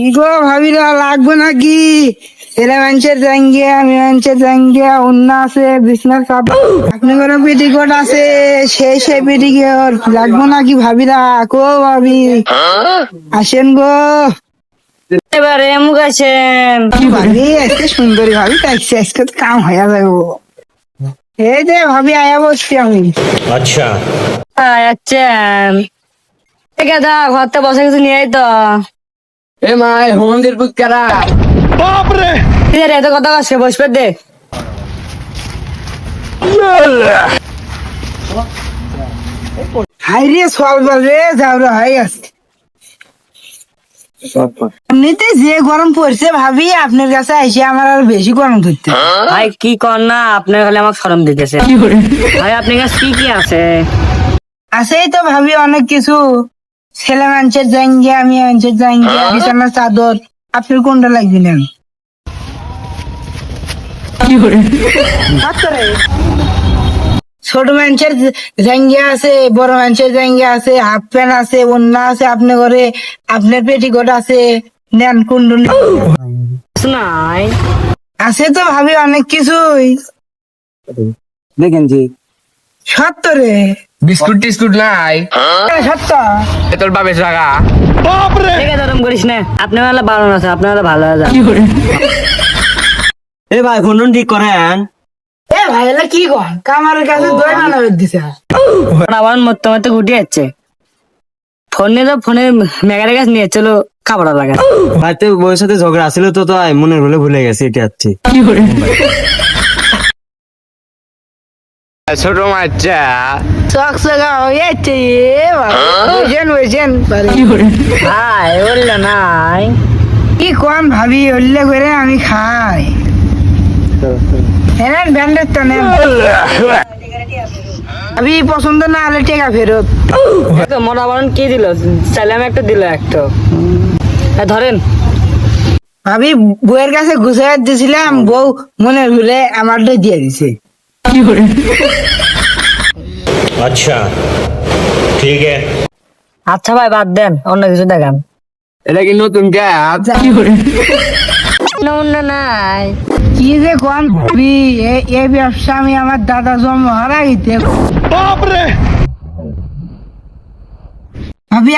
কি গো ভাবিরা লাগবে নাকি? এরা মানুষের জাঙ্গে আমি মানুষের জাঙ্গে অন্য আছে বিছনার কাপ। আপনি কোনো পেটিকোট আছে? সে সে পেটিকোট। লাগবো নাকি ভাবিরা? কো ভাবি? আসেন গো। এবারে মুখ আছেন ভাবি আজকে সুন্দরী ভাবি তাইছে আজকে তো কাম হয়ে যাব এই যে ভাবি আয়া বসছি আমি। আচ্ছা। আচ্ছা ঠিক আছে বসে কিছু নিয়ে তো। এ মা হোমন্দির আছে এত কথা বসবে দে। হাই রে সল রে যাও রে হাই আছে এমনিতে যে গরম পড়ছে ভাবি আপনার কাছে এসে আমার আর বেশি গরম ধরতে। ভাই কি কর না আপনার খালি আমাকে শরম দিতেছে। ভাই আপনার কাছে কি কি আছে? আছেই তো ভাবি অনেক কিছু। ছেলে মানুষের জাঙ্গিয়া আমি মানুষের জাঙ্গিয়া বিছানার চাদর আপনার কোনটা লাগবে না? ছোট মানুষের জাঙ্গিয়া আছে বড় মানুষের জাঙ্গিয়া আছে হাফ প্যান্ট আছে ওন্না আছে আপনি ঘরে আপনার পেটিকোট আছে নেন কুন্ডু নাই। আছে তো ভাবি অনেক কিছুই। দেখেন জি সত্য রে বিস্কুট টিস্কুট নাই। তোর বাপরে করিস না। আপনি ভালো আপনি ভালো আছে এ ভাই ফোন ঠিক করেন। ফোনে নিয়ে লাগা ভাই তো ঝগড়া ছিল তো তাই মনে হলে ভুলে গেছে এটা আছে। ছোট মাছা হয়ে যাচ্ছে এ বাবা বুঝেন বুঝেন। ভাই বলল নাই কি কোন ভাবি করে আমি খাই। হ্যাঁ ব্যান্ডের তো নেন ভাবি পছন্দ না হলে টেকা ফেরত। তো মোটা বারণ কি দিল? চাইলাম একটা দিল একটা। ধরেন। ভাবি বউয়ের কাছে ঘুষাই দিয়েছিলাম বউ মনে ভুলে আমারটাই দিয়ে দিছে। আচ্ছা ঠিক আছে। আচ্ছা ভাই বাদ দেন অন্য কিছু দেখান। এটা কি নতুন ক্যাব না নাই। কি যে কোন কম এই ব্যবসা আমি আমার দাদা জন্ম হারা হারাইতে বাপরে!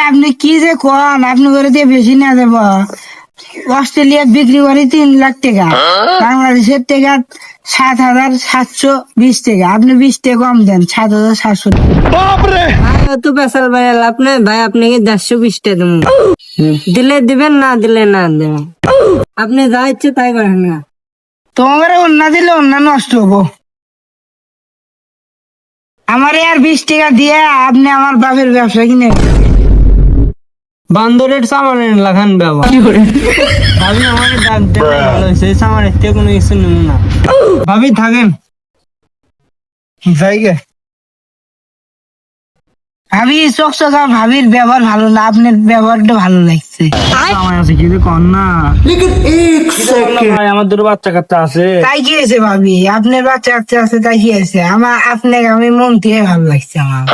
আপনি কি যে কোন? আপনি করে দিয়ে বেশি না দেব। অস্ট্রেলিয়া বিক্রি করি তিন লাখ টাকা। বাংলাদেশের টাকা সাত হাজার সাতশো বিশ টাকা। আপনি বিশ টাকা কম দেন সাত হাজার সাতশো তো পেশাল ভাই আপনি ভাই আপনাকে দেড়শো বিশ টাকা দেবো দিলে দিবেন না দিলে না দেবেন? আপনি যা ইচ্ছে তাই করেন না। তোমার অন্য দিলে অন্য নষ্ট হব। আমার আর বিশ টাকা দিয়ে আপনি আমার বাপের ব্যবসা কিনে বান্দরের সামানের লাগান বাবা ভাবি আমাকে ডাক ভালো হয়েছে। এই সামানের থেকে কোনো কিছু নেব না। ভাবি থাকেন। জায়গা ভাবি চোখ চোখা ভাবির ব্যবহার ভালো না আপনার ব্যবহারটা ভালো লাগছে। আমার আছে কি কর না ভাই আমার দুটো বাচ্চা কাচ্চা আছে। তাই কি হয়েছে ভাবি? আপনার বাচ্চা কাচ্চা আছে তাই কি হয়েছে? আমার আপনাকে আমি মন থেকে ভালো লাগছে আমার।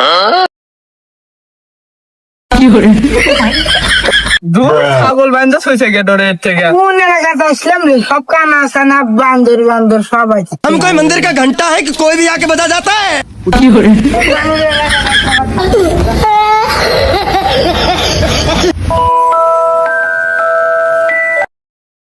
ছাগল বান্ধব হয়েছে গে ডরের থেকে কোন এলাকাতে আসলাম রে সব কানা সানা বান্দর বান্দর সব আছে हम कोई मंदिर का घंटा है कि कोई भी आके बजा जाता है